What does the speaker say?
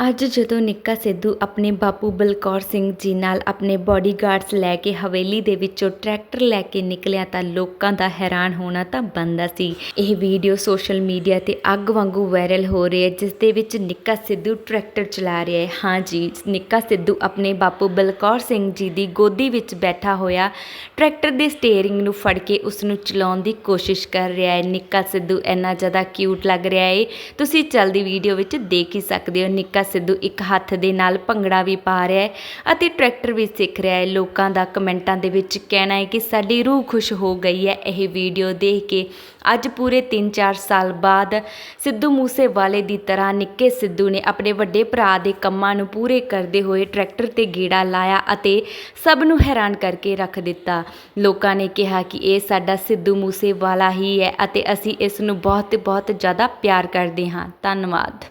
ਅੱਜ ਜਦੋਂ ਨਿੱਕਾ ਸਿੱਧੂ ਆਪਣੇ ਬਾਪੂ ਬਲਕੌਰ ਸਿੰਘ ਜੀ ਨਾਲ ਆਪਣੇ ਬਾਡੀਗਾਰਡਸ ਲੈ ਕੇ ਹਵੇਲੀ ਦੇ ਵਿੱਚੋਂ ਟਰੈਕਟਰ ਲੈ ਕੇ ਨਿਕਲਿਆ ਤਾਂ ਲੋਕਾਂ ਦਾ ਹੈਰਾਨ ਹੋਣਾ ਤਾਂ ਬਣਦਾ ਸੀ। ਇਹ ਵੀਡੀਓ ਸੋਸ਼ਲ ਮੀਡੀਆ ਤੇ ਅੱਗ ਵਾਂਗੂ ਵਾਇਰਲ ਹੋ ਰਹੀ ਹੈ, ਜਿਸ ਦੇ ਵਿੱਚ ਨਿੱਕਾ ਸਿੱਧੂ ਟਰੈਕਟਰ ਚਲਾ ਰਿਹਾ ਹੈ। ਹਾਂ ਜੀ, ਨਿੱਕਾ ਸਿੱਧੂ ਆਪਣੇ ਬਾਪੂ ਬਲਕੌਰ ਸਿੰਘ ਜੀ ਦੀ ਗੋਦੀ ਵਿੱਚ ਬੈਠਾ ਹੋਇਆ ਟਰੈਕਟਰ ਦੇ ਸਟੀਅਰਿੰਗ ਨੂੰ ਫੜ ਕੇ ਉਸ ਨੂੰ ਚਲਾਉਣ ਦੀ ਕੋਸ਼ਿਸ਼ ਕਰ ਰਿਹਾ ਹੈ। ਨਿੱਕਾ ਸਿੱਧੂ ਇੰਨਾ ਜ਼ਿਆਦਾ ਕਿਊਟ ਲੱਗ ਰਿਹਾ ਹੈ। ਤੁਸੀਂ ਚਲਦੀ ਵੀਡੀਓ ਵਿੱਚ ਦੇਖ ਹੀ ਸਕਦੇ ਹੋ, ਨਿੱਕਾ ਸਿੱਧੂ ਇੱਕ ਹੱਥ ਦੇ ਨਾਲ ਭੰਗੜਾ ਵੀ ਪਾ ਰਿਹਾ ਹੈ ਅਤੇ ਟਰੈਕਟਰ ਵੀ ਸਿੱਖ ਰਿਹਾ ਹੈ। ਲੋਕਾਂ ਦਾ ਕਮੈਂਟਾਂ ਦੇ ਵਿੱਚ ਕਹਿਣਾ ਹੈ ਕਿ ਸਾਡੀ ਰੂਹ ਖੁਸ਼ ਹੋ ਗਈ ਹੈ। ਇਹ ਵੀਡੀਓ ਦੇਖ ਕੇ ਅੱਜ ਪੂਰੇ 3-4 ਸਾਲ ਬਾਅਦ ਸਿੱਧੂ ਮੂਸੇਵਾਲੇ ਦੀ ਤਰ੍ਹਾਂ ਨਿੱਕੇ ਸਿੱਧੂ ਨੇ ਆਪਣੇ ਵੱਡੇ ਭਰਾ ਦੇ ਕੰਮਾਂ ਨੂੰ ਪੂਰੇ ਕਰਦੇ ਹੋਏ ਟਰੈਕਟਰ ਤੇ ਗੇੜਾ ਲਾਇਆ ਅਤੇ ਸਭ ਨੂੰ ਹੈਰਾਨ ਕਰਕੇ ਰੱਖ ਦਿੱਤਾ। ਲੋਕਾਂ ਨੇ ਕਿਹਾ ਕਿ ਇਹ ਸਾਡਾ ਸਿੱਧੂ ਮੂਸੇਵਾਲਾ ਹੀ ਹੈ ਅਤੇ ਅਸੀਂ ਇਸ ਨੂੰ ਬਹੁਤ ਬਹੁਤ ਜ਼ਿਆਦਾ ਪਿਆਰ ਕਰਦੇ ਹਾਂ। ਧੰਨਵਾਦ।